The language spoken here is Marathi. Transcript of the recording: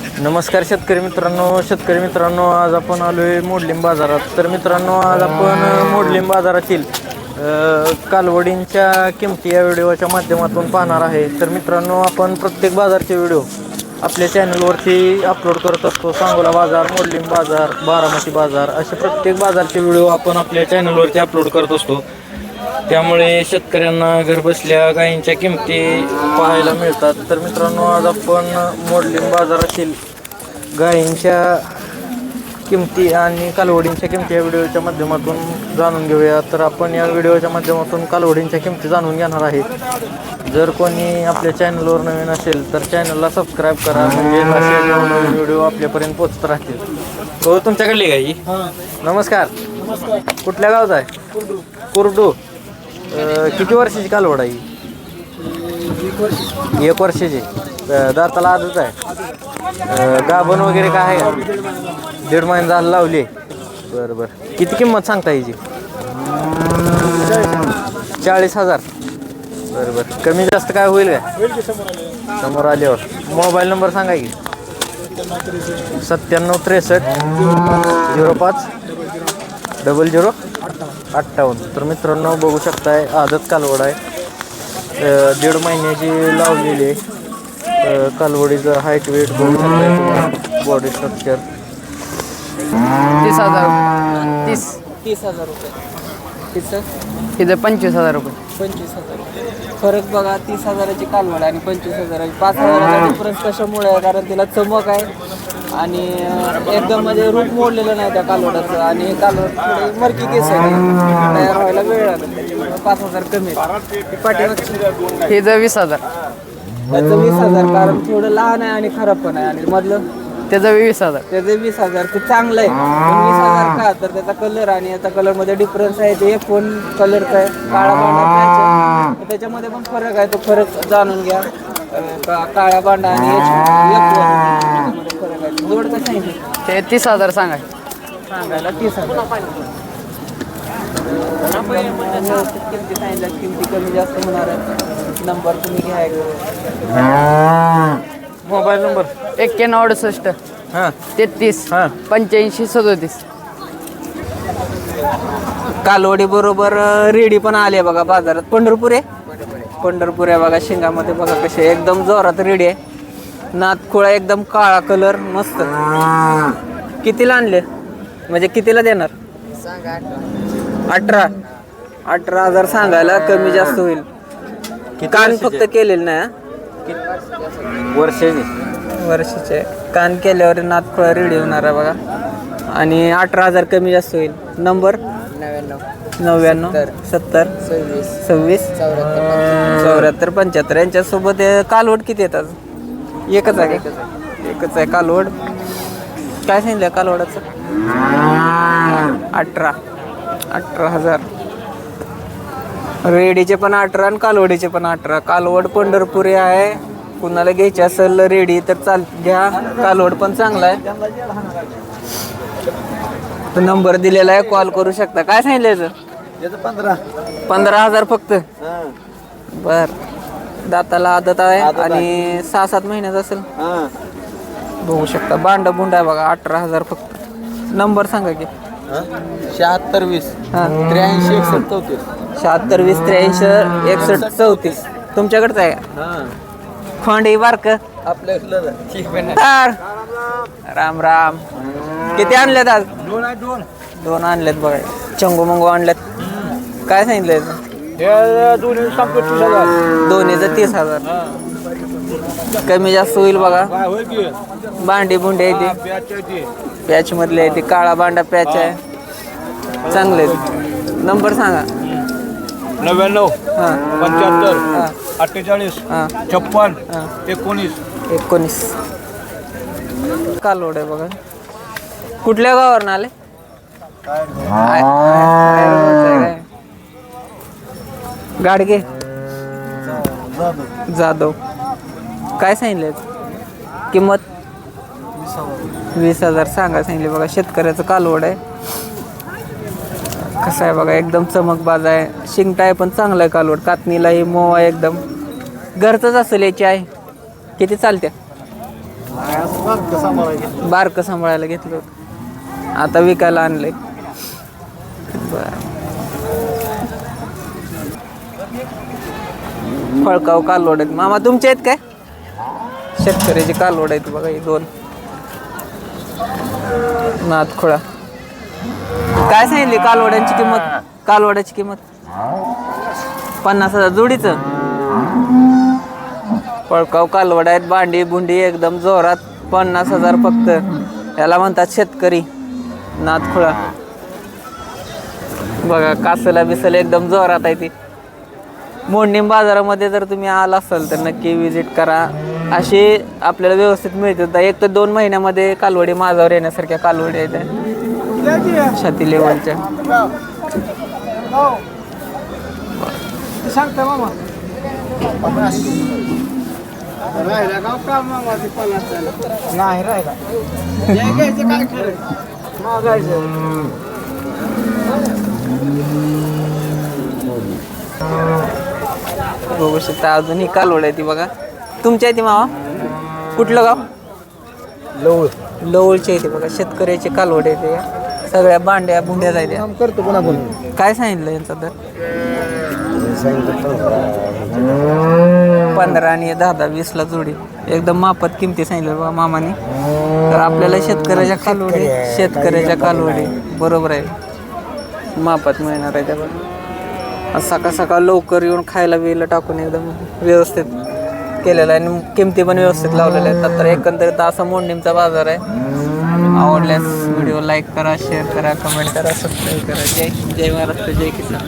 नमस्कार शेतकरी मित्रांनो शेतकरी मित्रांनो आज आपण आलो आहे मोडलिंब बाजारात. तर मित्रांनो आज आपण मोडलिंब बाजारातील कालवडींच्या किमती या व्हिडिओच्या माध्यमातून पाहणार आहे. तर मित्रांनो आपण प्रत्येक बाजारचे व्हिडिओ आपल्या चॅनलवरती अपलोड करत असतो. सांगोला बाजार मोडलिंब बाजार बारामती बाजार असे प्रत्येक बाजारचे व्हिडिओ आपण आपल्या चॅनलवरती अपलोड करत असतो. त्यामुळे शेतकऱ्यांना घरबसल्या गायींच्या किमती पाहायला मिळतात. तर मित्रांनो आज आपण मोडलिंब बाजारातील गायींच्या किमती आणि कालवडींच्या किमती या व्हिडिओच्या माध्यमातून जाणून घेऊया. तर आपण या व्हिडिओच्या माध्यमातून कालवडींच्या किमती जाणून घेणार आहे जर कोणी आपल्या चॅनलवर नवीन असेल तर चॅनलला सबस्क्राईब करा. म्हणजे नवनवीन व्हिडिओ आपल्यापर्यंत पोहोचत राहतील. हो तुमच्याकडली गाई? नमस्कार. कुठल्या गावचा आहे? कुर्डू. अं, किती वर्षाची कालवड आहे ही? एक वर्षाची. अं, दाताला आजच आहे. अं, गाभण वगैरे काय आहे का? दीड महिना झाला लावली. बरं बरं. किती किंमत सांगता हिची? चाळीस हजार. बरं बरं. कमी जास्त काय होईल का समोर आल्यावर. मोबाईल नंबर सांगा की. सत्त्याण्णव त्रेसष्ट झिरो पाच डबल झिरो. अठ्ठावन्न. तर मित्रांनो बघू शकताय आदत कालवड आहे. दीड महिन्याची लावलेली आहे. कालवडीचं हाईट वेट बघू शकताय बॉडी स्ट्रक्चर तीस हजार. तीस. तीस हजार रुपये. तिचं इथं पंचवीस हजार रुपये. पंचवीस हजार. रुपये फरक बघा तीस हजाराची कालवड आणि पंचवीस हजाराची. पाच हजाराचा डिफरन्स कशामुळे आहे? कारण तिला चमक आहे. आणि एकदम म्हणजे रूप मोडलेलं नाही त्या कालवडाचं. आणि हे कालवड थोडी मरकी केस आहे. तयार व्हायला वेळ लागेल त्याच्यामुळे पाच हजार कमी पाठीमागची इथं वीस हजार. त्याचं वीस हजार कारण थोडं लहान आहे आणि खराब पण आहे. आणि मधलं? त्याचं वीस हजार. त्याचे वीस हजार ते चांगलं आहे. पण वीस हजार का? तर त्याचा कलर आणि याचा कलरमध्ये डिफरन्स आहे. ते फोन कलरचा आहे काळा बांडा patch आहे. तर त्याच्यामध्ये पण फरक आहे. तो फरक जाणून घ्या. अं, का- काळ्या बांडा आणि F1 त्याच्यामध्ये सांगितलं ते तीस हजार सांगाय सांगायला तीस हजार. व्यवस्थित किमती सांगितल्या किमती कमी जास्त होणार आहे नंबर तुम्ही मोबाईल नंबर? एक्क्याण्णव अडुसष्ट. हां. तेहतीस. हां. पंच्याऐंशी सदोतीस. कालवडी बरोबर रेडी पण आली बघा बाजारात. पंढरपूर आहे? पंढरपूर आहे. बघा शिंगामध्ये बघा कसे एकदम जोरात रेडी आहे. नातखुळा एकदम काळा कलर मस्त. कितीला आणले? म्हणजे कितीला देणार? अठरा. अठरा हजार सांगायला कमी जास्त होईल. कान फक्त केलेलं नाही हा? वर्षाची? वर्षाचे. कान केल्यावर नातखुळा रेडी होणार आहे बघा. आणि अठरा हजार कमी जास्त होईल. नंबर नव्याण्णव. सत्तर. सव्वीस. चौऱ्याहत्तर. पंच्याहत्तर. यांच्यासोबत कालवड किती येतात एकच आहे का? एकच आहे. कालवड. काय सांगितलं कालवडाचं? अठरा. अठरा हजार. रेडीचे पण अठरा आणि कालवडीचे पण अठरा. कालवड पंढरपुरी आहे. कुणाला घ्यायची असेल रेडी तर चाल घ्या. कालवड पण चांगला आहे. तो नंबर दिलेला आहे. कॉल करू शकता. काय सांगितलं याचं? पंधरा. पंधरा हजार फक्त? बर. दाताला आदत आहे आणि सहा सात महिन्याचा असेल. बघू शकता. बांड बुंड आहे बघा अठरा हजार फक्त. नंबर सांगा की. शहात्तर वीस. हा. त्र्याऐंशी एकसष्ट चौतीस. शहात्तर वीस त्र्याऐंशी एकसष्ट चौतीस. तुमच्याकडचं आहे का? खोंडी बारक आपल्या तर. राम राम. किती आणलेत आज? दोन आहे दोन. दोन आणलेत बघा. चंगू मंगू आणलेत. काय सांगितलं याचं? हे दोन्ही संपत तीस हजार. दोन्हीचं तीस हजार. कमी जास्त होईल बघा. काय की? भांडी बुंडी आहे ती. आहे ती. पॅच मधले आहे ती. काळा बांडा पॅच आहे. चांगले नंबर सांगा. नव्याण्णव हां. पंच्याहत्तर अठ्ठेचाळीस हां. छप्पन हां. एकोणीस. एकोणीस. कालोड आहे बघा. कुठल्या गावावर आले? आय- आय- आयर्वाडचं आहे काय? गाडगे? जाधव. काय सांगितलं? किंमत? वीस हजार. सांगा सांगितले बघा शेतकऱ्याचं कालवड आहे. कसं आहे बघा एकदम चमकबाज आहे. शिंगटाय पण चांगला आहे कालवड. कातणीलाही मोव आहे एकदम. घरचंच असेल याची आहे किती चालते बारकं सांभाळायला घेतलं आता विकायला आणलंय. बरं. फळकाव कालवड आहेत. मामा तुमचे आहेत काय? शेतकऱ्याची कालवड आहेत बघा ही दोन. नाथखोळा काय सांगितली कालवड्यांची किंमत? कालवड्याची किंमत? पन्नास हजार. जोडीचं? पळकाव कालवड आहेत भांडी भुंडी एकदम जोरात. पन्नास हजार फक्त. याला म्हणतात शेतकरी. नाथखुळा बघा कासला बिसल एकदम जोरात आहे ती. मोडणीम बाजारामध्ये जर तुम्ही आला असाल तर नक्की विजिट करा. असे आपल्याला व्यवस्थित मिळतात एक तर दोन महिन्यामध्ये कालवडी माझावर येण्यासारख्या कालवडी आहेत. छाती लेवलच्या. नाही राहिला. बघू शकता अजूनही कालवड आहे ती बघा. तुमच्या आहे ती मावा? कुठलं गाव? लवळ. लवळची आहे ती बघा शेतकऱ्याची कालवड आहे ते. या. सगळ्या बांड्या बुंड्या जायच्या काम करतो कोण काय सांगितलं यांचा दर पंधरा आणि दहा दहा वीसला जोडी. एकदम मापात किमती सांगितलं बघा मामाने. तर आपल्याला शेतकऱ्याच्या कालवडी शेतकऱ्याच्या कालवडी बरोबर आहे. मापात मिळणार आहे त्या सकाळ सकाळ लवकर येऊन खायला वेळ टाकून एकदम व्यवस्थित केलेलं आहे. आणि किमती पण व्यवस्थित लावलेल्या आहेत. तर एकंदरीत असा मोंडीमचा बाजार आहे. आवडल्यास व्हिडिओ लाईक करा शेअर करा कमेंट करा सबस्क्राईब करा. जय जय महाराष्ट्र जय किसान.